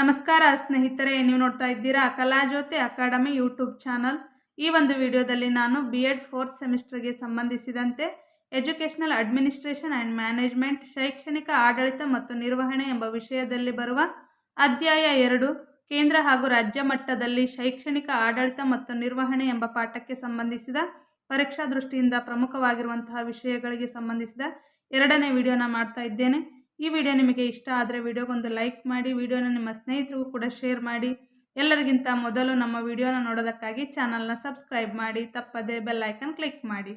ನಮಸ್ಕಾರ ಸ್ನೇಹಿತರೆ, ನೀವು ನೋಡ್ತಾ ಇದ್ದೀರಾ ಕಲಾಜ್ಯೋತಿ ಅಕಾಡೆಮಿ ಯೂಟ್ಯೂಬ್ ಚಾನಲ್. ಈ ಒಂದು ವಿಡಿಯೋದಲ್ಲಿ ನಾನು ಬಿ ಎಡ್ ಫೋರ್ತ್ ಸೆಮಿಸ್ಟರ್ಗೆ ಸಂಬಂಧಿಸಿದಂತೆ ಎಜುಕೇಷನಲ್ ಅಡ್ಮಿನಿಸ್ಟ್ರೇಷನ್ ಆ್ಯಂಡ್ ಮ್ಯಾನೇಜ್ಮೆಂಟ್ ಶೈಕ್ಷಣಿಕ, ಆಡಳಿತ ಮತ್ತು ನಿರ್ವಹಣೆ ಎಂಬ ವಿಷಯದಲ್ಲಿ ಬರುವ ಅಧ್ಯಾಯ ಎರಡು, ಕೇಂದ್ರ ಹಾಗೂ ರಾಜ್ಯ ಮಟ್ಟದಲ್ಲಿ ಶೈಕ್ಷಣಿಕ, ಆಡಳಿತ ಮತ್ತು ನಿರ್ವಹಣೆ ಎಂಬ ಪಾಠಕ್ಕೆ ಸಂಬಂಧಿಸಿದ ಪರೀಕ್ಷಾ ದೃಷ್ಟಿಯಿಂದ ಪ್ರಮುಖವಾಗಿರುವಂತಹ ವಿಷಯಗಳಿಗೆ ಸಂಬಂಧಿಸಿದ ಎರಡನೇ ವಿಡಿಯೋನ ಮಾಡ್ತಾ ಇದ್ದೇನೆ. ಈ ವಿಡಿಯೋ ನಿಮಗೆ ಇಷ್ಟ ಆದರೆ ವಿಡಿಯೋಗೊಂದು ಲೈಕ್ ಮಾಡಿ, ವಿಡಿಯೋನ ನಿಮ್ಮ ಸ್ನೇಹಿತರಿಗೂ ಕೂಡ ಶೇರ್ ಮಾಡಿ. ಎಲ್ಲರಿಗಿಂತ ಮೊದಲು ನಮ್ಮ ವಿಡಿಯೋನ ನೋಡೋದಕ್ಕಾಗಿ ಚಾನಲ್ನ ಸಬ್ಸ್ಕ್ರೈಬ್ ಮಾಡಿ, ತಪ್ಪದೆ ಬೆಲ್ ಐಕನ್ ಕ್ಲಿಕ್ ಮಾಡಿ.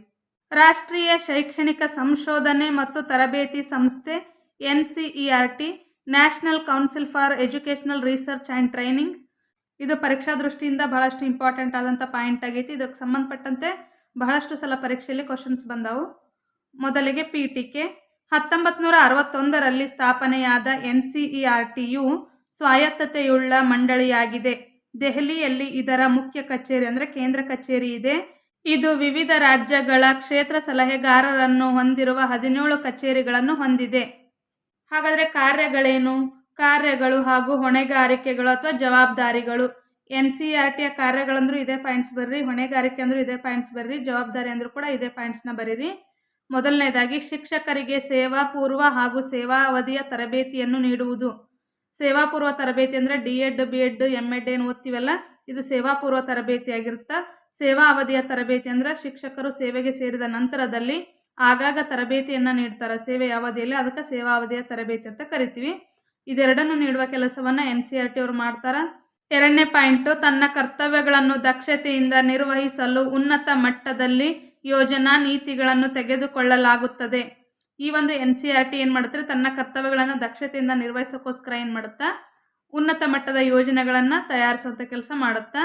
ರಾಷ್ಟ್ರೀಯ ಶೈಕ್ಷಣಿಕ ಸಂಶೋಧನೆ ಮತ್ತು ತರಬೇತಿ ಸಂಸ್ಥೆ N T, national council for educational research and training. ಇದು ಪರೀಕ್ಷಾ ದೃಷ್ಟಿಯಿಂದ ಬಹಳಷ್ಟು ಇಂಪಾರ್ಟೆಂಟ್ ಆದಂಥ ಪಾಯಿಂಟ್ ಆಗೈತಿ. ಇದಕ್ಕೆ ಸಂಬಂಧಪಟ್ಟಂತೆ ಬಹಳಷ್ಟು ಸಲ ಪರೀಕ್ಷೆಯಲ್ಲಿ ಕ್ವಶನ್ಸ್ ಬಂದವು. ಮೊದಲಿಗೆ ಪಿ ಟಿಕೆ ಹತ್ತೊಂಬತ್ತು ನೂರ ಅರವತ್ತೊಂದರಲ್ಲಿ ಸ್ಥಾಪನೆಯಾದ ಎನ್ ಸಿ ಇ ಆರ್ ಟಿಯು ಸ್ವಾಯತ್ತತೆಯುಳ್ಳ ಮಂಡಳಿಯಾಗಿದೆ. ದೆಹಲಿಯಲ್ಲಿ ಇದರ ಮುಖ್ಯ ಕಚೇರಿ ಅಂದರೆ ಕೇಂದ್ರ ಕಚೇರಿ ಇದೆ. ಇದು ವಿವಿಧ ರಾಜ್ಯಗಳ ಕ್ಷೇತ್ರ ಸಲಹೆಗಾರರನ್ನು ಹೊಂದಿರುವ ಹದಿನೇಳು ಕಚೇರಿಗಳನ್ನು ಹೊಂದಿದೆ. ಹಾಗಾದರೆ ಕಾರ್ಯಗಳೇನು? ಕಾರ್ಯಗಳು ಹಾಗೂ ಹೊಣೆಗಾರಿಕೆಗಳು ಅಥವಾ ಜವಾಬ್ದಾರಿಗಳು? ಎನ್ ಸಿ ಆರ್ ಟಿಯ ಕಾರ್ಯಗಳಂದ್ರೂ ಇದೇ ಪಾಯಿಂಟ್ಸ್ ಬರ್ರಿ, ಹೊಣೆಗಾರಿಕೆ ಅಂದರೂ ಇದೇ ಪಾಯಿಂಟ್ಸ್ ಬರ್ರಿ, ಜವಾಬ್ದಾರಿ ಅಂದರೂ ಕೂಡ ಇದೇ ಪಾಯಿಂಟ್ಸ್ನ ಬರೀರಿ. ಮೊದಲನೇದಾಗಿ, ಶಿಕ್ಷಕರಿಗೆ ಸೇವಾ ಪೂರ್ವ ಹಾಗೂ ಸೇವಾ ಅವಧಿಯ ತರಬೇತಿಯನ್ನು ನೀಡುವುದು. ಸೇವಾ ಪೂರ್ವ ತರಬೇತಿ ಅಂದರೆ D Ed, B Ed M Ed ಏನು ಓದ್ತೀವಲ್ಲ, ಇದು ಸೇವಾ ಪೂರ್ವ ತರಬೇತಿ ಆಗಿರುತ್ತೆ? ಸೇವಾ ಅವಧಿಯ ತರಬೇತಿ ಅಂದರೆ ಶಿಕ್ಷಕರು ಸೇವೆಗೆ ಸೇರಿದ ನಂತರದಲ್ಲಿ ಆಗಾಗ ತರಬೇತಿಯನ್ನು ನೀಡ್ತಾರೆ. ಸೇವೆಯ ಅವಧಿಯಲ್ಲಿ ಅದಕ್ಕೆ ಸೇವಾ ಅವಧಿಯ ತರಬೇತಿ ಅಂತ ಕರಿತೀವಿ. ಇದೆರಡನ್ನು ನೀಡುವ ಕೆಲಸವನ್ನು ಎನ್ ಸಿ ಆರ್ ಟಿ ಅವರು ಮಾಡ್ತಾರೆ. ಎರಡನೇ ಪಾಯಿಂಟು, ತನ್ನ ಕರ್ತವ್ಯಗಳನ್ನು ದಕ್ಷತೆಯಿಂದ ನಿರ್ವಹಿಸಲು ಉನ್ನತ ಮಟ್ಟದಲ್ಲಿ ಯೋಜನಾ ನೀತಿಗಳನ್ನು ತೆಗೆದುಕೊಳ್ಳಲಾಗುತ್ತದೆ. ಈ ಒಂದು ಎನ್ ಸಿ ಆರ್ ಟಿ ಏನು ಮಾಡುತ್ತೆ? ತನ್ನ ಕರ್ತವ್ಯಗಳನ್ನು ದಕ್ಷತೆಯಿಂದ ನಿರ್ವಹಿಸೋಕ್ಕೋಸ್ಕರ ಏನು ಮಾಡುತ್ತಾ? ಉನ್ನತ ಮಟ್ಟದ ಯೋಜನೆಗಳನ್ನು ತಯಾರಿಸುವಂಥ ಕೆಲಸ ಮಾಡುತ್ತಾ?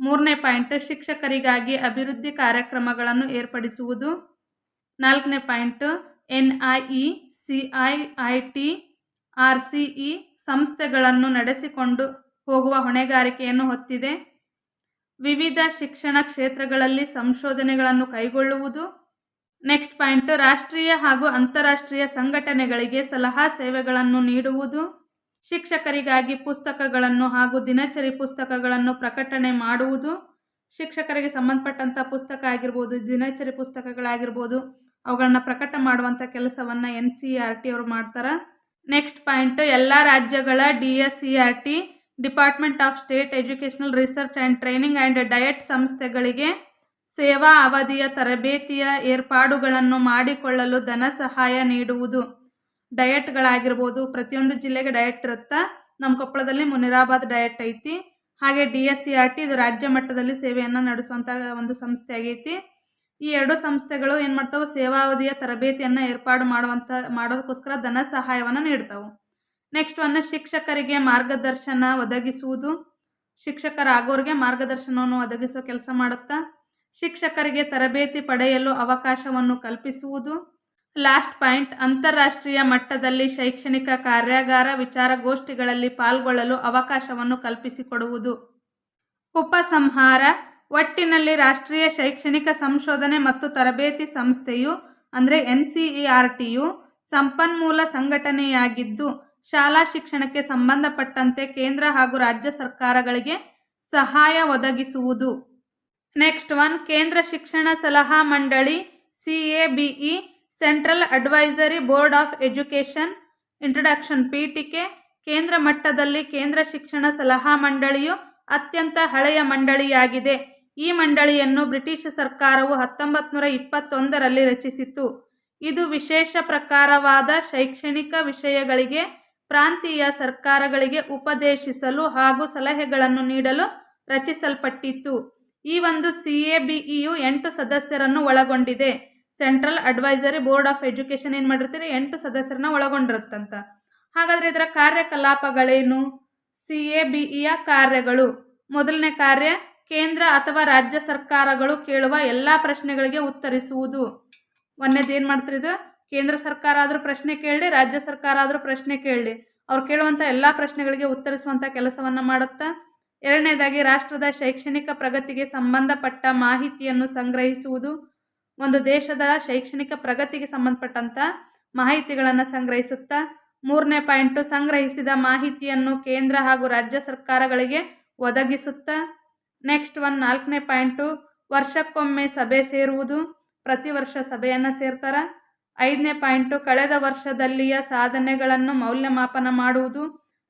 ಮೂರನೇ ಪಾಯಿಂಟ್, ಶಿಕ್ಷಕರಿಗಾಗಿ ಅಭಿವೃದ್ಧಿ ಕಾರ್ಯಕ್ರಮಗಳನ್ನು ಏರ್ಪಡಿಸುವುದು. ನಾಲ್ಕನೇ point, N I E, C I I T, R C E ಸಂಸ್ಥೆಗಳನ್ನು ನಡೆಸಿಕೊಂಡು ಹೋಗುವ ಹೊಣೆಗಾರಿಕೆಯನ್ನು ಹೊತ್ತಿದೆ. ವಿವಿಧ ಶಿಕ್ಷಣ ಕ್ಷೇತ್ರಗಳಲ್ಲಿ ಸಂಶೋಧನೆಗಳನ್ನು ಕೈಗೊಳ್ಳುವುದು. ನೆಕ್ಸ್ಟ್ ಪಾಯಿಂಟ್, ರಾಷ್ಟ್ರೀಯ ಹಾಗೂ ಅಂತಾರಾಷ್ಟ್ರೀಯ ಸಂಘಟನೆಗಳಿಗೆ ಸಲಹಾ ಸೇವೆಗಳನ್ನು ನೀಡುವುದು. ಶಿಕ್ಷಕರಿಗಾಗಿ ಪುಸ್ತಕಗಳನ್ನು ಹಾಗೂ ದಿನಚರಿ ಪುಸ್ತಕಗಳನ್ನು ಪ್ರಕಟಣೆ ಮಾಡುವುದು. ಶಿಕ್ಷಕರಿಗೆ ಸಂಬಂಧಪಟ್ಟಂಥ ಪುಸ್ತಕ ಆಗಿರ್ಬೋದು, ದಿನಚರಿ ಪುಸ್ತಕಗಳಾಗಿರ್ಬೋದು, ಅವುಗಳನ್ನು ಪ್ರಕಟ ಮಾಡುವಂಥ ಕೆಲಸವನ್ನು ಎನ್ ಸಿ ಆರ್ ಟಿ ಅವರು ಮಾಡ್ತಾರೆ. ನೆಕ್ಸ್ಟ್ ಪಾಯಿಂಟ್, ಎಲ್ಲ ರಾಜ್ಯಗಳ D S C R T department of state educational research and training and DIET ಸಂಸ್ಥೆಗಳಿಗೆ ಸೇವಾ ಅವಧಿಯ ತರಬೇತಿಯ ಏರ್ಪಾಡುಗಳನ್ನು ಮಾಡಿಕೊಳ್ಳಲು ಧನ ಸಹಾಯ ನೀಡುವುದು. ಡಯಟ್ಗಳಾಗಿರ್ಬೋದು ಪ್ರತಿಯೊಂದು ಜಿಲ್ಲೆಗೆ ಡಯಟ್ ಇರುತ್ತಾ ನಮ್ಮ ಕೊಪ್ಪಳದಲ್ಲಿ ಮುನಿರಾಬಾದ್ ಡಯಟ್ ಐತಿ. ಹಾಗೆ D S C R T ಇದು ರಾಜ್ಯ ಮಟ್ಟದಲ್ಲಿ ಸೇವೆಯನ್ನು ನಡೆಸುವಂಥ ಒಂದು ಸಂಸ್ಥೆ ಆಗೈತಿ. ಈ ಎರಡು ಸಂಸ್ಥೆಗಳು ಏನು ಮಾಡ್ತಾವೆ ಸೇವಾವಧಿಯ ತರಬೇತಿಯನ್ನು ಏರ್ಪಾಡು ಮಾಡುವಂಥ ಮಾಡೋದಕ್ಕೋಸ್ಕರ ಧನ ಸಹಾಯವನ್ನು ನೀಡ್ತಾವೆ. ನೆಕ್ಸ್ಟ್ ಒನ್ ಶಿಕ್ಷಕರಿಗೆ ಮಾರ್ಗದರ್ಶನ ಒದಗಿಸುವುದು. ಶಿಕ್ಷಕರಾಗೋರಿಗೆ ಮಾರ್ಗದರ್ಶನವನ್ನು ಒದಗಿಸೋ ಕೆಲಸ ಮಾಡುತ್ತಾ? ಶಿಕ್ಷಕರಿಗೆ ತರಬೇತಿ ಪಡೆಯಲು ಅವಕಾಶವನ್ನು ಕಲ್ಪಿಸುವುದು. ಲಾಸ್ಟ್ ಪಾಯಿಂಟ್ ಅಂತಾರಾಷ್ಟ್ರೀಯ ಮಟ್ಟದಲ್ಲಿ ಶೈಕ್ಷಣಿಕ ಕಾರ್ಯಾಗಾರ, ವಿಚಾರಗೋಷ್ಠಿಗಳಲ್ಲಿ ಪಾಲ್ಗೊಳ್ಳಲು ಅವಕಾಶವನ್ನು ಕಲ್ಪಿಸಿಕೊಡುವುದು. ಉಪಸಂಹಾರ, ಒಟ್ಟಿನಲ್ಲಿ ರಾಷ್ಟ್ರೀಯ ಶೈಕ್ಷಣಿಕ ಸಂಶೋಧನೆ ಮತ್ತು ತರಬೇತಿ ಸಂಸ್ಥೆಯು, ಅಂದರೆ ಎನ್ ಸಿ ಇ ಆರ್ ಟಿಯು ಸಂಪನ್ಮೂಲ ಸಂಘಟನೆಯಾಗಿದ್ದು ಶಾಲಾ ಶಿಕ್ಷಣಕ್ಕೆ ಸಂಬಂಧಪಟ್ಟಂತೆ ಕೇಂದ್ರ ಹಾಗೂ ರಾಜ್ಯ ಸರ್ಕಾರಗಳಿಗೆ ಸಹಾಯ ಒದಗಿಸುವುದು. ನೆಕ್ಸ್ಟ್ ಒನ್, ಕೇಂದ್ರ ಶಿಕ್ಷಣ ಸಲಹಾ ಮಂಡಳಿ C A B E central advisory board of education, introduction ಪೀಠಿಕೆ, ಕೇಂದ್ರ ಮಟ್ಟದಲ್ಲಿ ಕೇಂದ್ರ ಶಿಕ್ಷಣ ಸಲಹಾ ಮಂಡಳಿಯು ಅತ್ಯಂತ ಹಳೆಯ ಮಂಡಳಿಯಾಗಿದೆ. ಈ ಮಂಡಳಿಯನ್ನು ಬ್ರಿಟಿಷ್ ಸರ್ಕಾರವು ಹತ್ತೊಂಬತ್ತು ನೂರ ಇಪ್ಪತ್ತೊಂದರಲ್ಲಿ ರಚಿಸಿತು ಇದು ವಿಶೇಷ ಪ್ರಕಾರವಾದ ಶೈಕ್ಷಣಿಕ ವಿಷಯಗಳಿಗೆ ಪ್ರಾಂತೀಯ ಸರ್ಕಾರಗಳಿಗೆ ಉಪದೇಶಿಸಲು ಹಾಗೂ ಸಲಹೆಗಳನ್ನು ನೀಡಲು ರಚಿಸಲ್ಪಟ್ಟಿತ್ತು. ಈ ಒಂದು ಸಿ ಎ ಬಿ ಇಯು ಎಂಟು ಸದಸ್ಯರನ್ನು ಒಳಗೊಂಡಿದೆ. Central advisory board of education ಏನು ಮಾಡಿರ್ತೀರಿ? ಎಂಟು ಸದಸ್ಯರನ್ನ ಒಳಗೊಂಡಿರುತ್ತಂತ. ಹಾಗಾದರೆ ಇದರ ಕಾರ್ಯಕಲಾಪಗಳೇನು? ಸಿ ಎ ಬಿ ಇಯ ಕಾರ್ಯಗಳು. ಮೊದಲನೇ ಕಾರ್ಯ, ಕೇಂದ್ರ ಅಥವಾ ರಾಜ್ಯ ಸರ್ಕಾರಗಳು ಕೇಳುವ ಎಲ್ಲ ಪ್ರಶ್ನೆಗಳಿಗೆ ಉತ್ತರಿಸುವುದು. ಒಂದೇದು ಏನು ಇದು? ಕೇಂದ್ರ ಸರ್ಕಾರ ಆದರೂ ಪ್ರಶ್ನೆ ಕೇಳಲಿ, ರಾಜ್ಯ ಸರ್ಕಾರ ಆದರೂ ಪ್ರಶ್ನೆ ಕೇಳಲಿ. ಅವ್ರು ಕೇಳುವಂಥ ಎಲ್ಲ ಪ್ರಶ್ನೆಗಳಿಗೆ ಉತ್ತರಿಸುವಂಥ ಕೆಲಸವನ್ನು ಮಾಡುತ್ತಾ, ಎರಡನೇದಾಗಿ ರಾಷ್ಟ್ರದ ಶೈಕ್ಷಣಿಕ ಪ್ರಗತಿಗೆ ಸಂಬಂಧಪಟ್ಟ ಮಾಹಿತಿಯನ್ನು ಸಂಗ್ರಹಿಸುವುದು, ಒಂದು ದೇಶದ ಶೈಕ್ಷಣಿಕ ಪ್ರಗತಿಗೆ ಸಂಬಂಧಪಟ್ಟಂಥ ಮಾಹಿತಿಗಳನ್ನು ಸಂಗ್ರಹಿಸುತ್ತಾ, ಮೂರನೇ ಪಾಯಿಂಟು ಸಂಗ್ರಹಿಸಿದ ಮಾಹಿತಿಯನ್ನು ಕೇಂದ್ರ ಹಾಗೂ ರಾಜ್ಯ ಸರ್ಕಾರಗಳಿಗೆ ಒದಗಿಸುತ್ತಾ, ನೆಕ್ಸ್ಟ್ ಒನ್ ನಾಲ್ಕನೇ ಪಾಯಿಂಟು ವರ್ಷಕ್ಕೊಮ್ಮೆ ಸಭೆ ಸೇರುವುದು, ಪ್ರತಿ ವರ್ಷ ಸಭೆಯನ್ನು ಸೇರ್ತಾರೆ. ಐದನೇ ಪಾಯಿಂಟು, ಕಳೆದ ವರ್ಷದಲ್ಲಿಯ ಸಾಧನೆಗಳನ್ನು ಮೌಲ್ಯಮಾಪನ ಮಾಡುವುದು.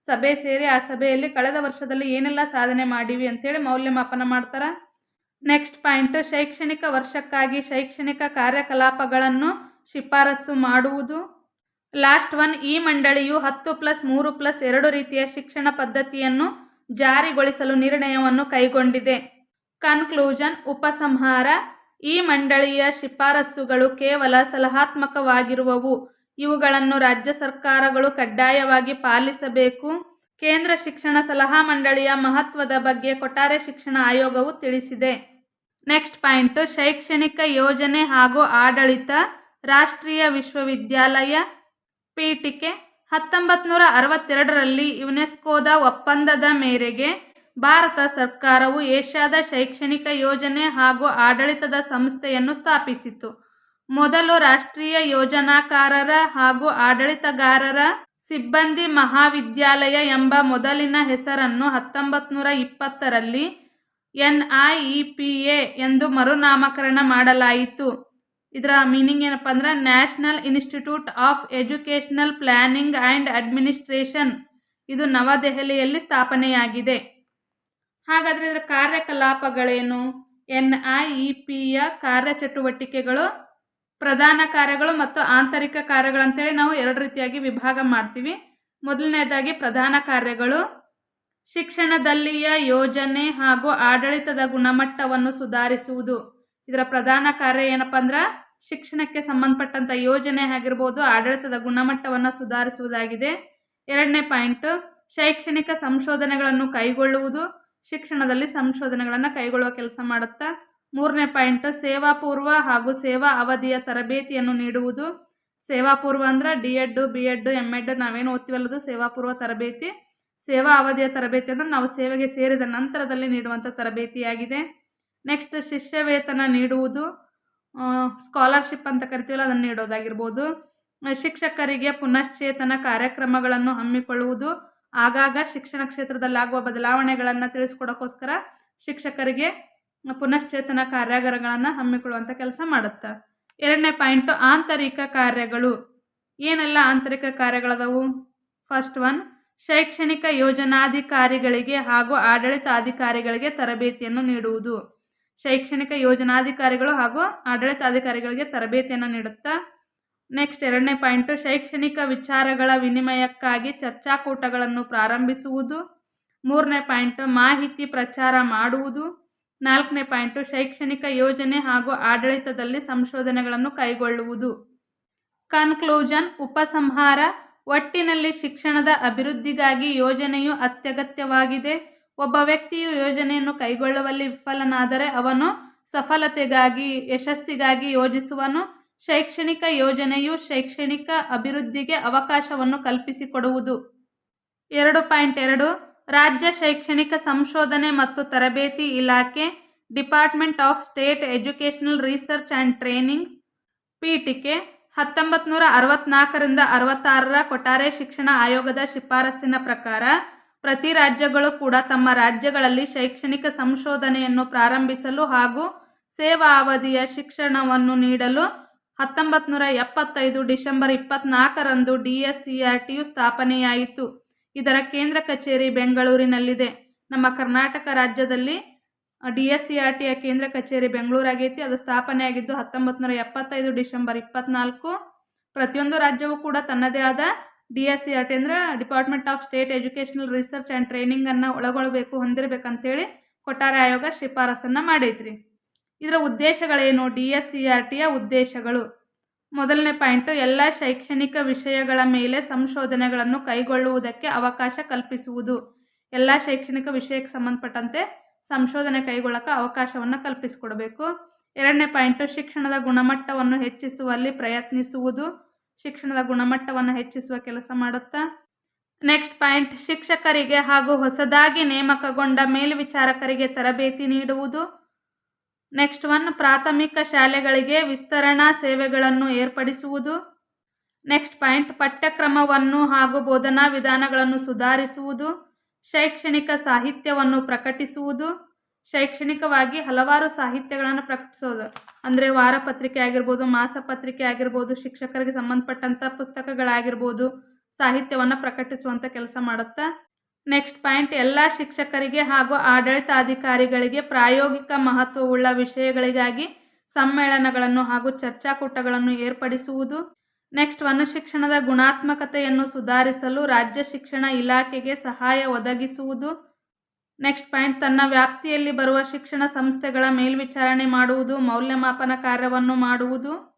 ಸಭೆ ಸೇರಿ ಆ ಸಭೆಯಲ್ಲಿ ಕಳೆದ ವರ್ಷದಲ್ಲಿ ಏನೆಲ್ಲ ಸಾಧನೆ ಮಾಡಿವಿ ಅಂತೇಳಿ ಮೌಲ್ಯಮಾಪನ ಮಾಡ್ತಾರೆ. ನೆಕ್ಸ್ಟ್ ಪಾಯಿಂಟು, ಶೈಕ್ಷಣಿಕ ವರ್ಷಕ್ಕಾಗಿ ಶೈಕ್ಷಣಿಕ ಕಾರ್ಯಕಲಾಪಗಳನ್ನು ಶಿಫಾರಸು ಮಾಡುವುದು. ಲಾಸ್ಟ್ ಒನ್, ಈ ಮಂಡಳಿಯು ಹತ್ತು ಪ್ಲಸ್ ಮೂರು ಪ್ಲಸ್ ಎರಡು ರೀತಿಯ ಶಿಕ್ಷಣ ಪದ್ಧತಿಯನ್ನು ಜಾರಿಗೊಳಿಸಲು ನಿರ್ಣಯವನ್ನು ಕೈಗೊಂಡಿದೆ. ಕನ್ಕ್ಲೂಷನ್, ಉಪಸಂಹಾರ ಈ ಮಂಡಳಿಯ ಶಿಫಾರಸುಗಳು ಕೇವಲ ಸಲಹಾತ್ಮಕವಾಗಿರುವವು. ಇವುಗಳನ್ನು ರಾಜ್ಯ ಸರ್ಕಾರಗಳು ಕಡ್ಡಾಯವಾಗಿ ಪಾಲಿಸಬೇಕು. ಕೇಂದ್ರ ಶಿಕ್ಷಣ ಸಲಹಾ ಮಂಡಳಿಯ ಮಹತ್ವದ ಬಗ್ಗೆ ಕೊಟ್ಟಾರೆ ಶಿಕ್ಷಣ ಆಯೋಗವು ತಿಳಿಸಿದೆ. ನೆಕ್ಸ್ಟ್ ಪಾಯಿಂಟ್, ಶೈಕ್ಷಣಿಕ ಯೋಜನೆ ಹಾಗೂ ಆಡಳಿತ, ರಾಷ್ಟ್ರೀಯ ವಿಶ್ವವಿದ್ಯಾಲಯ, ಪೀಠಿಕೆ. ಹತ್ತೊಂಬತ್ತು ನೂರ ಅರವತ್ತೆರಡರಲ್ಲಿ ಯುನೆಸ್ಕೋದ ಒಪ್ಪಂದದ ಮೇರೆಗೆ ಭಾರತ ಸರ್ಕಾರವು ಏಷ್ಯಾದ ಶೈಕ್ಷಣಿಕ ಯೋಜನೆ ಹಾಗೂ ಆಡಳಿತದ ಸಂಸ್ಥೆಯನ್ನು ಸ್ಥಾಪಿಸಿತು. ಮೊದಲು ರಾಷ್ಟ್ರೀಯ ಯೋಜನಾಕಾರರ ಹಾಗೂ ಆಡಳಿತಗಾರರ ಸಿಬ್ಬಂದಿ ಮಹಾವಿದ್ಯಾಲಯ ಎಂಬ ಮೊದಲಿನ ಹೆಸರನ್ನು ಹತ್ತೊಂಬತ್ತು ನೂರ ಇಪ್ಪತ್ತರಲ್ಲಿ N I E P A ಎಂದು ಮರುನಾಮಕರಣ ಮಾಡಲಾಯಿತು. ಇದರ ಮೀನಿಂಗ್ ಏನಪ್ಪ ಅಂದರೆ national institute of educational planning and administration. ಇದು ನವದೆಹಲಿಯಲ್ಲಿ ಸ್ಥಾಪನೆಯಾಗಿದೆ. ಹಾಗಾದರೆ ಇದರ ಕಾರ್ಯಕಲಾಪಗಳೇನು? ಎನ್ ಐ ಇ ಪಿಯ ಕಾರ್ಯಚಟುವಟಿಕೆಗಳು, ಪ್ರಧಾನ ಕಾರ್ಯಗಳು ಮತ್ತು ಆಂತರಿಕ ಕಾರ್ಯಗಳಂತೇಳಿ ನಾವು ಎರಡು ರೀತಿಯಾಗಿ ವಿಭಾಗ ಮಾಡ್ತೀವಿ. ಮೊದಲನೇದಾಗಿ ಪ್ರಧಾನ ಕಾರ್ಯಗಳು, ಶಿಕ್ಷಣದಲ್ಲಿಯ ಯೋಜನೆ ಹಾಗೂ ಆಡಳಿತದ ಗುಣಮಟ್ಟವನ್ನು ಸುಧಾರಿಸುವುದು. ಇದರ ಪ್ರಧಾನ ಕಾರ್ಯ ಏನಪ್ಪ ಅಂದ್ರೆ, ಶಿಕ್ಷಣಕ್ಕೆ ಸಂಬಂಧಪಟ್ಟಂಥ ಯೋಜನೆ ಆಗಿರ್ಬೋದು, ಆಡಳಿತದ ಗುಣಮಟ್ಟವನ್ನು ಸುಧಾರಿಸುವುದಾಗಿದೆ. ಎರಡನೇ ಪಾಯಿಂಟು, ಶೈಕ್ಷಣಿಕ ಸಂಶೋಧನೆಗಳನ್ನು ಕೈಗೊಳ್ಳುವುದು. ಶಿಕ್ಷಣದಲ್ಲಿ ಸಂಶೋಧನೆಗಳನ್ನು ಕೈಗೊಳ್ಳುವ ಕೆಲಸ ಮಾಡುತ್ತಾ, ಮೂರನೇ ಪಾಯಿಂಟ್ ಸೇವಾ ಪೂರ್ವ ಹಾಗೂ ಸೇವಾ ಅವಧಿಯ ತರಬೇತಿಯನ್ನು ನೀಡುವುದು. ಸೇವಾಪೂರ್ವ ಅಂದ್ರೆ D Ed B Ed M Ed, ನಾವೇನು ಓದ್ತೀವಲ್ಲದು? ಸೇವಾಪೂರ್ವ ತರಬೇತಿ. ಸೇವಾ ಅವಧಿಯ ತರಬೇತಿ ಅಂದರೆ ನಾವು ಸೇವೆಗೆ ಸೇರಿದ ನಂತರದಲ್ಲಿ ನೀಡುವಂಥ ತರಬೇತಿಯಾಗಿದೆ. ನೆಕ್ಸ್ಟ್ ಶಿಷ್ಯ ವೇತನ ನೀಡುವುದು ಸ್ಕಾಲರ್ಶಿಪ್ ಅಂತ ಕರಿತೀವಲ್ಲ, ಅದನ್ನು ನೀಡೋದಾಗಿರ್ಬೋದು. ಶಿಕ್ಷಕರಿಗೆ ಪುನಶ್ಚೇತನ ಕಾರ್ಯಕ್ರಮಗಳನ್ನು ಹಮ್ಮಿಕೊಳ್ಳುವುದು. ಆಗಾಗ ಶಿಕ್ಷಣ ಕ್ಷೇತ್ರದಲ್ಲಾಗುವ ಬದಲಾವಣೆಗಳನ್ನು ತಿಳಿಸ್ಕೊಡೋಕ್ಕೋಸ್ಕರ ಶಿಕ್ಷಕರಿಗೆ ಪುನಶ್ಚೇತನ ಕಾರ್ಯಾಗಾರಗಳನ್ನು ಹಮ್ಮಿಕೊಳ್ಳುವಂಥ ಕೆಲಸ ಮಾಡುತ್ತೆ. ಎರಡನೇ ಪಾಯಿಂಟು, ಆಂತರಿಕ ಕಾರ್ಯಗಳು. ಏನೆಲ್ಲ ಆಂತರಿಕ ಕಾರ್ಯಗಳದವು? ಫಸ್ಟ್ ಒನ್, ಶೈಕ್ಷಣಿಕ ಯೋಜನಾಧಿಕಾರಿಗಳಿಗೆ ಹಾಗೂ ಆಡಳಿತಾಧಿಕಾರಿಗಳಿಗೆ ತರಬೇತಿಯನ್ನು ನೀಡುವುದು. ಶೈಕ್ಷಣಿಕ ಯೋಜನಾಧಿಕಾರಿಗಳು ಹಾಗೂ ಆಡಳಿತಾಧಿಕಾರಿಗಳಿಗೆ ತರಬೇತಿಯನ್ನು ನೀಡುತ್ತಾ ನೆಕ್ಸ್ಟ್ ಎರಡನೇ ಪಾಯಿಂಟು, ಶೈಕ್ಷಣಿಕ ವಿಚಾರಗಳ ವಿನಿಮಯಕ್ಕಾಗಿ ಚರ್ಚಾಕೂಟಗಳನ್ನು ಪ್ರಾರಂಭಿಸುವುದು. ಮೂರನೇ ಪಾಯಿಂಟು, ಮಾಹಿತಿ ಪ್ರಚಾರ ಮಾಡುವುದು. ನಾಲ್ಕನೇ ಪಾಯಿಂಟು, ಶೈಕ್ಷಣಿಕ ಯೋಜನೆ ಹಾಗೂ ಆಡಳಿತದಲ್ಲಿ ಸಂಶೋಧನೆಗಳನ್ನು ಕೈಗೊಳ್ಳುವುದು. ಕನ್ಕ್ಲೂಷನ್, ಉಪಸಂಹಾರ, ಒಟ್ಟಿನಲ್ಲಿ ಶಿಕ್ಷಣದ ಅಭಿವೃದ್ಧಿಗಾಗಿ ಯೋಜನೆಯು ಅತ್ಯಗತ್ಯವಾಗಿದೆ. ಒಬ್ಬ ವ್ಯಕ್ತಿಯು ಯೋಜನೆಯನ್ನು ಕೈಗೊಳ್ಳುವಲ್ಲಿ ವಿಫಲನಾದರೆ ಅವನು ಸಫಲತೆಗಾಗಿ, ಯಶಸ್ಸಿಗಾಗಿ ಯೋಜಿಸುವನು. ಶೈಕ್ಷಣಿಕ ಯೋಜನೆಯು ಶೈಕ್ಷಣಿಕ ಅಭಿವೃದ್ಧಿಗೆ ಅವಕಾಶವನ್ನು ಕಲ್ಪಿಸಿಕೊಡುವುದು. ಎರಡು ಪಾಯಿಂಟ್ ಎರಡು, ರಾಜ್ಯ ಶೈಕ್ಷಣಿಕ ಸಂಶೋಧನೆ ಮತ್ತು ತರಬೇತಿ ಇಲಾಖೆ, department of state educational research and training ಪೀಠಿಕೆ ಹತ್ತೊಂಬತ್ತು ನೂರ ಅರವತ್ತ್ನಾಲ್ಕರಿಂದ ಅರವತ್ತಾರರ ಕೊಟ್ಟಾರೆ ಶಿಕ್ಷಣ ಆಯೋಗದ ಶಿಫಾರಸ್ಸಿನ ಪ್ರಕಾರ ಪ್ರತಿ ರಾಜ್ಯಗಳು ಕೂಡ ತಮ್ಮ ರಾಜ್ಯಗಳಲ್ಲಿ ಶೈಕ್ಷಣಿಕ ಸಂಶೋಧನೆಯನ್ನು ಪ್ರಾರಂಭಿಸಲು ಹಾಗೂ ಸೇವಾ ಅವಧಿಯ ಶಿಕ್ಷಣವನ್ನು ನೀಡಲು ಹತ್ತೊಂಬತ್ತು ನೂರ ಎಪ್ಪತ್ತೈದು ಡಿಸೆಂಬರ್ ಇಪ್ಪತ್ನಾಲ್ಕರಂದು ಡಿ ಎಸ್ ಸಿ ಆರ್ ಟಿಯು ಸ್ಥಾಪನೆಯಾಯಿತು. ಇದರ ಕೇಂದ್ರ ಕಚೇರಿ ಬೆಂಗಳೂರಿನಲ್ಲಿದೆ. ನಮ್ಮ ಕರ್ನಾಟಕ ರಾಜ್ಯದಲ್ಲಿ ಡಿ ಎಸ್ ಸಿ ಆರ್ ಟಿಯ ಕೇಂದ್ರ ಕಚೇರಿ ಬೆಂಗಳೂರಾಗೈತಿ. ಅದು ಸ್ಥಾಪನೆಯಾಗಿದ್ದು ಹತ್ತೊಂಬತ್ತು ನೂರ ಎಪ್ಪತ್ತೈದು ಡಿಸೆಂಬರ್ ಇಪ್ಪತ್ನಾಲ್ಕು. ಪ್ರತಿಯೊಂದು ರಾಜ್ಯವೂ ಕೂಡ ತನ್ನದೇ ಆದ D S C R T ಅಂದರೆ department of state educational research and ಟ್ರೈನಿಂಗನ್ನು ಒಳಗೊಳ್ಳಬೇಕು ಹೊಂದಿರಬೇಕಂತೇಳಿ ಕೊಟ್ಟಾರೆ ಆಯೋಗ ಶಿಫಾರಸನ್ನು ಮಾಡೈತ್ರಿ. ಇದರ ಉದ್ದೇಶಗಳೇನು? ಡಿ ಎಸ್ ಸಿ ಆರ್ ಟಿಯ ಉದ್ದೇಶಗಳು. ಮೊದಲನೇ ಪಾಯಿಂಟು, ಎಲ್ಲ ಶೈಕ್ಷಣಿಕ ವಿಷಯಗಳ ಮೇಲೆ ಸಂಶೋಧನೆಗಳನ್ನು ಕೈಗೊಳ್ಳುವುದಕ್ಕೆ ಅವಕಾಶ ಕಲ್ಪಿಸುವುದು. ಎಲ್ಲ ಶೈಕ್ಷಣಿಕ ವಿಷಯಕ್ಕೆ ಸಂಬಂಧಪಟ್ಟಂತೆ ಸಂಶೋಧನೆ ಕೈಗೊಳ್ಳಕ್ಕೆ ಅವಕಾಶವನ್ನು ಕಲ್ಪಿಸಿಕೊಡಬೇಕು. ಎರಡನೇ ಪಾಯಿಂಟು, ಶಿಕ್ಷಣದ ಗುಣಮಟ್ಟವನ್ನು ಹೆಚ್ಚಿಸುವಲ್ಲಿ ಪ್ರಯತ್ನಿಸುವುದು. ಶಿಕ್ಷಣದ ಗುಣಮಟ್ಟವನ್ನು ಹೆಚ್ಚಿಸುವ ಕೆಲಸ ಮಾಡುತ್ತಾ? ನೆಕ್ಸ್ಟ್ ಪಾಯಿಂಟ್, ಶಿಕ್ಷಕರಿಗೆ ಹಾಗೂ ಹೊಸದಾಗಿ ನೇಮಕಗೊಂಡ ಮೇಲ್ವಿಚಾರಕರಿಗೆ ತರಬೇತಿ ನೀಡುವುದು. ನೆಕ್ಸ್ಟ್ ಒನ್ ಪ್ರಾಥಮಿಕ ಶಾಲೆಗಳಿಗೆ ವಿಸ್ತರಣಾ ಸೇವೆಗಳನ್ನು ಏರ್ಪಡಿಸುವುದು. ನೆಕ್ಸ್ಟ್ ಪಾಯಿಂಟ್ ಪಠ್ಯಕ್ರಮವನ್ನು ಹಾಗೂ ಬೋಧನಾ ವಿಧಾನಗಳನ್ನು ಸುಧಾರಿಸುವುದು. ಶೈಕ್ಷಣಿಕ ಸಾಹಿತ್ಯವನ್ನು ಪ್ರಕಟಿಸುವುದು. ಶೈಕ್ಷಣಿಕವಾಗಿ ಹಲವಾರು ಸಾಹಿತ್ಯಗಳನ್ನು ಪ್ರಕಟಿಸೋದು. ಅಂದರೆ ವಾರಪತ್ರಿಕೆ ಆಗಿರ್ಬೋದು, ಮಾಸಪತ್ರಿಕೆ ಆಗಿರ್ಬೋದು, ಶಿಕ್ಷಕರಿಗೆ ಸಂಬಂಧಪಟ್ಟಂಥ ಪುಸ್ತಕಗಳಾಗಿರ್ಬೋದು, ಸಾಹಿತ್ಯವನ್ನು ಪ್ರಕಟಿಸುವಂಥ ಕೆಲಸ ಮಾಡುತ್ತಾ ನೆಕ್ಸ್ಟ್ ಪಾಯಿಂಟ್, ಎಲ್ಲ ಶಿಕ್ಷಕರಿಗೆ ಹಾಗೂ ಆಡಳಿತಾಧಿಕಾರಿಗಳಿಗೆ ಪ್ರಾಯೋಗಿಕ ಮಹತ್ವವುಳ್ಳ ವಿಷಯಗಳಿಗಾಗಿ ಸಮ್ಮೇಳನಗಳನ್ನು ಹಾಗೂ ಚರ್ಚಾಕೂಟಗಳನ್ನು ಏರ್ಪಡಿಸುವುದು. ನೆಕ್ಸ್ಟ್ ಒನ್ ಶಿಕ್ಷಣದ ಗುಣಾತ್ಮಕತೆಯನ್ನು ಸುಧಾರಿಸಲು ರಾಜ್ಯ ಶಿಕ್ಷಣ ಇಲಾಖೆಗೆ ಸಹಾಯ ಒದಗಿಸುವುದು. ನೆಕ್ಸ್ಟ್ ಪಾಯಿಂಟ್, ತನ್ನ ವ್ಯಾಪ್ತಿಯಲ್ಲಿ ಬರುವ ಶಿಕ್ಷಣ ಸಂಸ್ಥೆಗಳ ಮೇಲ್ವಿಚಾರಣೆ ಮಾಡುವುದು, ಮೌಲ್ಯಮಾಪನ ಕಾರ್ಯವನ್ನು ಮಾಡುವುದು.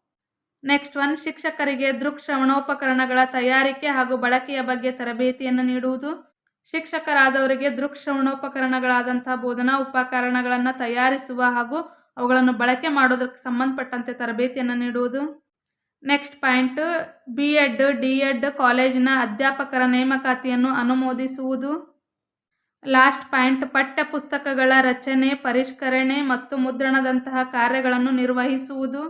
ನೆಕ್ಸ್ಟ್ ಒನ್ ಶಿಕ್ಷಕರಿಗೆ ದೃಕ್ ಶ್ರವಣೋಪಕರಣಗಳ ತಯಾರಿಕೆ ಹಾಗೂ ಬಳಕೆಯ ಬಗ್ಗೆ ತರಬೇತಿಯನ್ನು ನೀಡುವುದು. ಶಿಕ್ಷಕರಾದವರಿಗೆ ದೃಕ್ ಶ್ರವಣೋಪಕರಣಗಳಾದಂಥ ಬೋಧನಾ ಉಪಕರಣಗಳನ್ನು ತಯಾರಿಸುವ ಹಾಗೂ ಅವುಗಳನ್ನು ಬಳಕೆ ಮಾಡೋದಕ್ಕೆ ಸಂಬಂಧಪಟ್ಟಂತೆ ತರಬೇತಿಯನ್ನು ನೀಡುವುದು. Next point B Ed D Ed ಕಾಲೇಜಿನ ಅಧ್ಯಾಪಕರ ನೇಮಕಾತಿಯನ್ನು ಅನುಮೋದಿಸುವುದು. ಲಾಸ್ಟ್ ಪಾಯಿಂಟ್ ಪಠ್ಯ ಪುಸ್ತಕಗಳ ರಚನೆ, ಪರಿಷ್ಕರಣೆ ಮತ್ತು ಮುದ್ರಣದಂತಹ ಕಾರ್ಯಗಳನ್ನು ನಿರ್ವಹಿಸುವುದು.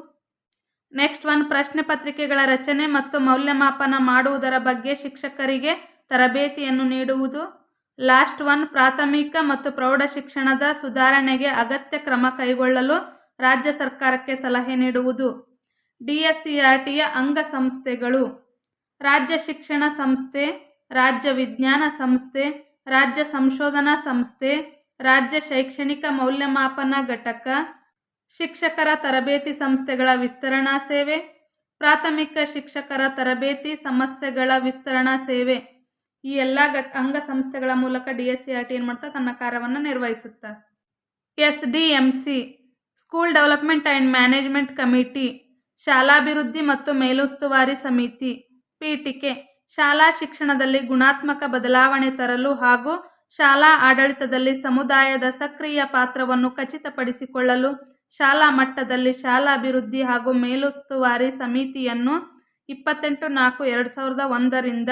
ನೆಕ್ಸ್ಟ್ ಒನ್, ಪ್ರಶ್ನೆ ಪತ್ರಿಕೆಗಳ ರಚನೆ ಮತ್ತು ಮೌಲ್ಯಮಾಪನ ಮಾಡುವುದರ ಬಗ್ಗೆ ಶಿಕ್ಷಕರಿಗೆ ತರಬೇತಿಯನ್ನು ನೀಡುವುದು. ಲಾಸ್ಟ್ ಒನ್ ಪ್ರಾಥಮಿಕ ಮತ್ತು ಪ್ರೌಢ ಶಿಕ್ಷಣದ ಸುಧಾರಣೆಗೆ ಅಗತ್ಯ ಕ್ರಮ ಕೈಗೊಳ್ಳಲು ರಾಜ್ಯ ಸರ್ಕಾರಕ್ಕೆ ಸಲಹೆ ನೀಡುವುದು. ಡಿ ಎಸ್ ಸಿ ಆರ್ ಟಿಯ ಅಂಗಸಂಸ್ಥೆಗಳು. ರಾಜ್ಯ ಶಿಕ್ಷಣ ಸಂಸ್ಥೆ, ರಾಜ್ಯ ವಿಜ್ಞಾನ ಸಂಸ್ಥೆ, ರಾಜ್ಯ ಸಂಶೋಧನಾ ಸಂಸ್ಥೆ, ರಾಜ್ಯ ಶೈಕ್ಷಣಿಕ ಮೌಲ್ಯಮಾಪನ ಘಟಕ, ಶಿಕ್ಷಕರ ತರಬೇತಿ ಸಂಸ್ಥೆಗಳ ವಿಸ್ತರಣಾ ಸೇವೆ, ಪ್ರಾಥಮಿಕ ಶಿಕ್ಷಕರ ತರಬೇತಿ ಸಮಸ್ಯೆಗಳ ವಿಸ್ತರಣಾ ಸೇವೆ. ಈ ಎಲ್ಲ ಘಟ್ ಅಂಗಸಂಸ್ಥೆಗಳ ಮೂಲಕ D S C R T ಏನು ಮಾಡ್ತಾ ತನ್ನ ಕಾರ್ಯವನ್ನು ನಿರ್ವಹಿಸುತ್ತಾ. S D M C, school development and management committee, ಶಾಲಾಭಿವೃದ್ಧಿ ಮತ್ತು ಮೇಲುಸ್ತುವಾರಿ ಸಮಿತಿ, ಪೀಠಿಕೆ, ಶಾಲಾ ಶಿಕ್ಷಣದಲ್ಲಿ ಗುಣಾತ್ಮಕ ಬದಲಾವಣೆ ತರಲು ಹಾಗೂ ಶಾಲಾ ಆಡಳಿತದಲ್ಲಿ ಸಮುದಾಯದ ಸಕ್ರಿಯ ಪಾತ್ರವನ್ನು ಖಚಿತಪಡಿಸಿಕೊಳ್ಳಲು ಶಾಲಾ ಮಟ್ಟದಲ್ಲಿ ಶಾಲಾಭಿವೃದ್ಧಿ ಹಾಗೂ ಮೇಲುಸ್ತುವಾರಿ ಸಮಿತಿಯನ್ನು ಇಪ್ಪತ್ತೆಂಟು ನಾಲ್ಕು ಎರಡು ಸಾವಿರದ ಒಂದರಿಂದ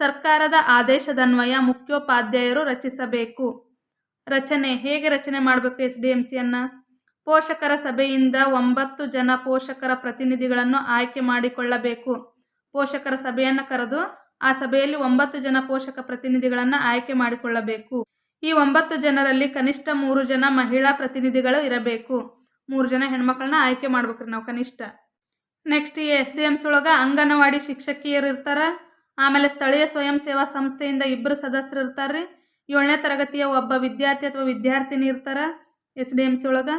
ಸರ್ಕಾರದ ಆದೇಶದನ್ವಯ ಮುಖ್ಯೋಪಾಧ್ಯಾಯರು ರಚಿಸಬೇಕು. ರಚನೆ, ಹೇಗೆ ರಚನೆ ಮಾಡಬೇಕು ಎಸ್ ಡಿ ಎಂ ಸಿಯನ್ನು? ಪೋಷಕರ ಸಭೆಯಿಂದ ಒಂಬತ್ತು ಜನ ಪೋಷಕರ ಪ್ರತಿನಿಧಿಗಳನ್ನು ಆಯ್ಕೆ ಮಾಡಿಕೊಳ್ಳಬೇಕು. ಪೋಷಕರ ಸಭೆಯನ್ನು ಕರೆದು ಆ ಸಭೆಯಲ್ಲಿ ಒಂಬತ್ತು ಜನ ಪೋಷಕ ಪ್ರತಿನಿಧಿಗಳನ್ನು ಆಯ್ಕೆ ಮಾಡಿಕೊಳ್ಳಬೇಕು. ಈ ಒಂಬತ್ತು ಜನರಲ್ಲಿ ಕನಿಷ್ಠ ಮೂರು ಜನ ಮಹಿಳಾ ಪ್ರತಿನಿಧಿಗಳು ಇರಬೇಕು. ಮೂರು ಜನ ಹೆಣ್ಮಕ್ಳನ್ನ ಆಯ್ಕೆ ಮಾಡ್ಬೇಕ್ರಿ ನಾವು ಕನಿಷ್ಠ. ನೆಕ್ಸ್ಟ್ ಈ ಎಸ್ ಡಿ ಎಮ್ಸ್ ಒಳಗೆ ಅಂಗನವಾಡಿ ಶಿಕ್ಷಕಿಯರು ಇರ್ತಾರೆ ಆಮೇಲೆ ಸ್ಥಳೀಯ ಸ್ವಯಂ ಸೇವಾ ಸಂಸ್ಥೆಯಿಂದ ಇಬ್ಬರು ಸದಸ್ಯರು ಇರ್ತಾರೆ ರೀ ಏಳನೇ ತರಗತಿಯ ಒಬ್ಬ ವಿದ್ಯಾರ್ಥಿ ಅಥವಾ ವಿದ್ಯಾರ್ಥಿನಿ ಇರ್ತಾರೆ, ಎಸ್ ಡಿ ಎಂ ಸಿ ಒಳಗೆ.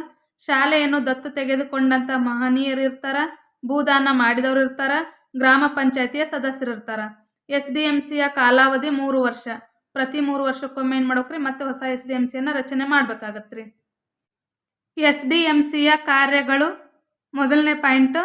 ಶಾಲೆಯನ್ನು ದತ್ತು ತೆಗೆದುಕೊಂಡಂಥ ಮಹನೀಯರು ಇರ್ತಾರೆ, ಭೂದಾನ ಮಾಡಿದವರು ಇರ್ತಾರೆ, ಗ್ರಾಮ ಪಂಚಾಯತಿಯ ಸದಸ್ಯರು ಇರ್ತಾರೆ. ಎಸ್ ಡಿ ಎಂ ಸಿಯ ಕಾಲಾವಧಿ ಮೂರು ವರ್ಷ. ಪ್ರತಿ ಮೂರು ವರ್ಷಕ್ಕೊಮ್ಮೆ ಏನು ಮಾಡ್ಬೇಕ್ರಿ? ಮತ್ತೆ ಹೊಸ ಎಸ್ ಡಿ ಎಂ ಸಿಯನ್ನು ರಚನೆ ಮಾಡ್ಬೇಕಾಗತ್ತೆ ರೀ ಎಸ್ ಡಿ ಎಂ ಸಿಯ ಕಾರ್ಯಗಳು ಮೊದಲನೇ ಪಾಯಿಂಟು.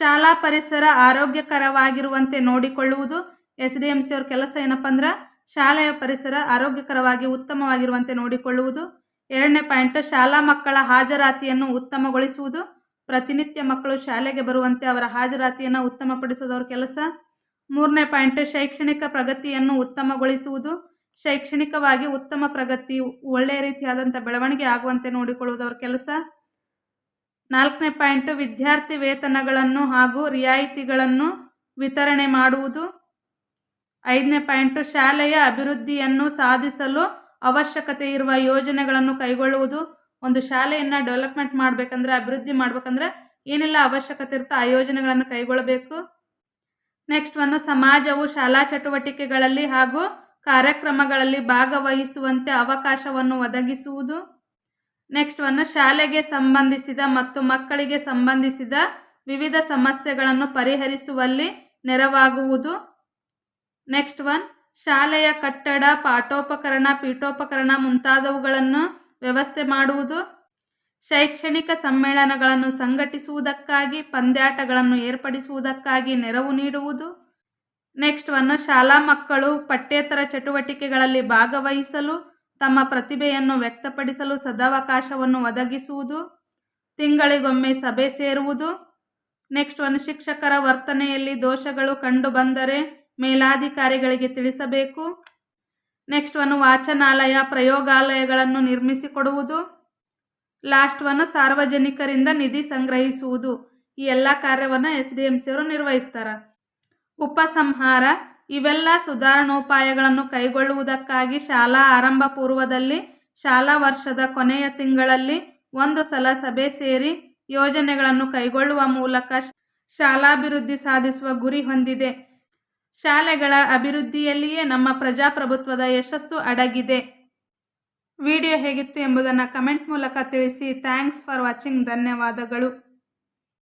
ಶಾಲಾ ಪರಿಸರ ಆರೋಗ್ಯಕರವಾಗಿರುವಂತೆ ನೋಡಿಕೊಳ್ಳುವುದು ಎಸ್ ಡಿ ಎಂ ಸಿ ಅವ್ರ ಕೆಲಸ ಏನಪ್ಪ ಅಂದ್ರೆ ಶಾಲೆಯ ಪರಿಸರ ಆರೋಗ್ಯಕರವಾಗಿ ಉತ್ತಮವಾಗಿರುವಂತೆ ನೋಡಿಕೊಳ್ಳುವುದು. ಎರಡನೇ ಪಾಯಿಂಟ್, ಶಾಲಾ ಮಕ್ಕಳ ಹಾಜರಾತಿಯನ್ನು ಉತ್ತಮಗೊಳಿಸುವುದು. ಪ್ರತಿನಿತ್ಯ ಮಕ್ಕಳು ಶಾಲೆಗೆ ಬರುವಂತೆ ಅವರ ಹಾಜರಾತಿಯನ್ನು ಉತ್ತಮಪಡಿಸುವುದು ಅವ್ರ ಕೆಲಸ. ಮೂರನೇ ಪಾಯಿಂಟ್, ಶೈಕ್ಷಣಿಕ ಪ್ರಗತಿಯನ್ನು ಉತ್ತಮಗೊಳಿಸುವುದು. ಶೈಕ್ಷಣಿಕವಾಗಿ ಉತ್ತಮ ಪ್ರಗತಿ, ಒಳ್ಳೆಯ ರೀತಿಯಾದಂಥ ಬೆಳವಣಿಗೆ ಆಗುವಂತೆ ನೋಡಿಕೊಳ್ಳುವುದು ಕೆಲಸ. ನಾಲ್ಕನೇ ಪಾಯಿಂಟ್, ವಿದ್ಯಾರ್ಥಿ ವೇತನಗಳನ್ನು ಹಾಗೂ ರಿಯಾಯಿತಿಗಳನ್ನು ವಿತರಣೆ ಮಾಡುವುದು. ಐದನೇ ಪಾಯಿಂಟು, ಶಾಲೆಯ ಅಭಿವೃದ್ಧಿಯನ್ನು ಸಾಧಿಸಲು ಅವಶ್ಯಕತೆ ಇರುವ ಯೋಜನೆಗಳನ್ನು ಕೈಗೊಳ್ಳುವುದು. ಒಂದು ಶಾಲೆಯನ್ನು ಡೆವಲಪ್ಮೆಂಟ್ ಮಾಡಬೇಕಂದ್ರೆ, ಅಭಿವೃದ್ಧಿ ಮಾಡಬೇಕಂದ್ರೆ ಏನೆಲ್ಲ ಅವಶ್ಯಕತೆ ಇರುತ್ತೋ ಆ ಯೋಜನೆಗಳನ್ನು ಕೈಗೊಳ್ಳಬೇಕು. ನೆಕ್ಸ್ಟ್ ಒಂದು, ಸಮಾಜವು ಶಾಲಾ ಚಟುವಟಿಕೆಗಳಲ್ಲಿ ಹಾಗೂ ಕಾರ್ಯಕ್ರಮಗಳಲ್ಲಿ ಭಾಗವಹಿಸುವಂತೆ ಅವಕಾಶವನ್ನು ಒದಗಿಸುವುದು. ನೆಕ್ಸ್ಟ್ ಒಂದು, ಶಾಲೆಗೆ ಸಂಬಂಧಿಸಿದ ಮತ್ತು ಮಕ್ಕಳಿಗೆ ಸಂಬಂಧಿಸಿದ ವಿವಿಧ ಸಮಸ್ಯೆಗಳನ್ನು ಪರಿಹರಿಸುವಲ್ಲಿ ನೆರವಾಗುವುದು. ನೆಕ್ಸ್ಟ್ ಒನ್ ಶಾಲೆಯ ಕಟ್ಟಡ, ಪಾಠೋಪಕರಣ, ಪೀಠೋಪಕರಣ ಮುಂತಾದವುಗಳನ್ನು ವ್ಯವಸ್ಥೆ ಮಾಡುವುದು. ಶೈಕ್ಷಣಿಕ ಸಮ್ಮೇಳನಗಳನ್ನು ಸಂಘಟಿಸುವುದಕ್ಕಾಗಿ, ಪಂದ್ಯಾಟಗಳನ್ನು ಏರ್ಪಡಿಸುವುದಕ್ಕಾಗಿ ನೆರವು ನೀಡುವುದು. ನೆಕ್ಸ್ಟ್ ಒನ್ ಶಾಲಾ ಮಕ್ಕಳು ಪಠ್ಯೇತರ ಚಟುವಟಿಕೆಗಳಲ್ಲಿ ಭಾಗವಹಿಸಲು, ತಮ್ಮ ಪ್ರತಿಭೆಯನ್ನು ವ್ಯಕ್ತಪಡಿಸಲು ಸದಾವಕಾಶವನ್ನು ಒದಗಿಸುವುದು. ತಿಂಗಳಿಗೊಮ್ಮೆ ಸಭೆ ಸೇರುವುದು. ನೆಕ್ಸ್ಟ್ ಒನ್ ಶಿಕ್ಷಕರ ವರ್ತನೆಯಲ್ಲಿ ದೋಷಗಳು ಕಂಡುಬಂದರೆ ಮೇಲಾಧಿಕಾರಿಗಳಿಗೆ ತಿಳಿಸಬೇಕು. ನೆಕ್ಸ್ಟ್ ಒನ್ ವಾಚನಾಲಯ ಪ್ರಯೋಗಾಲಯಗಳನ್ನು ನಿರ್ಮಿಸಿಕೊಡುವುದು. ಲಾಸ್ಟ್ ಒನ್ ಸಾರ್ವಜನಿಕರಿಂದ ನಿಧಿ ಸಂಗ್ರಹಿಸುವುದು. ಈ ಎಲ್ಲ ಕಾರ್ಯವನ್ನು ಎಸ್ ಡಿ ಎಂ ಸಿಯವರು ನಿರ್ವಹಿಸ್ತಾರೆ. ಉಪಸಂಹಾರ, ಇವೆಲ್ಲ ಸುಧಾರಣೋಪಾಯಗಳನ್ನು ಕೈಗೊಳ್ಳುವುದಕ್ಕಾಗಿ ಶಾಲಾ ಆರಂಭ ಪೂರ್ವದಲ್ಲಿ, ಶಾಲಾ ವರ್ಷದ ಕೊನೆಯ ತಿಂಗಳಲ್ಲಿ ಒಂದು ಸಲ ಸಭೆ ಸೇರಿ ಯೋಜನೆಗಳನ್ನು ಕೈಗೊಳ್ಳುವ ಮೂಲಕ ಶಾಲಾಭಿವೃದ್ಧಿ ಸಾಧಿಸುವ ಗುರಿ ಹೊಂದಿದೆ. ಶಾಲೆಗಳ ಅಭಿವೃದ್ಧಿಯಲ್ಲಿಯೇ ನಮ್ಮ ಪ್ರಜಾಪ್ರಭುತ್ವದ ಯಶಸ್ಸು ಅಡಗಿದೆ. ವಿಡಿಯೋ ಹೇಗಿತ್ತು ಎಂಬುದನ್ನು ಕಮೆಂಟ್ ಮೂಲಕ ತಿಳಿಸಿ. Thanks for watching. ಧನ್ಯವಾದಗಳು.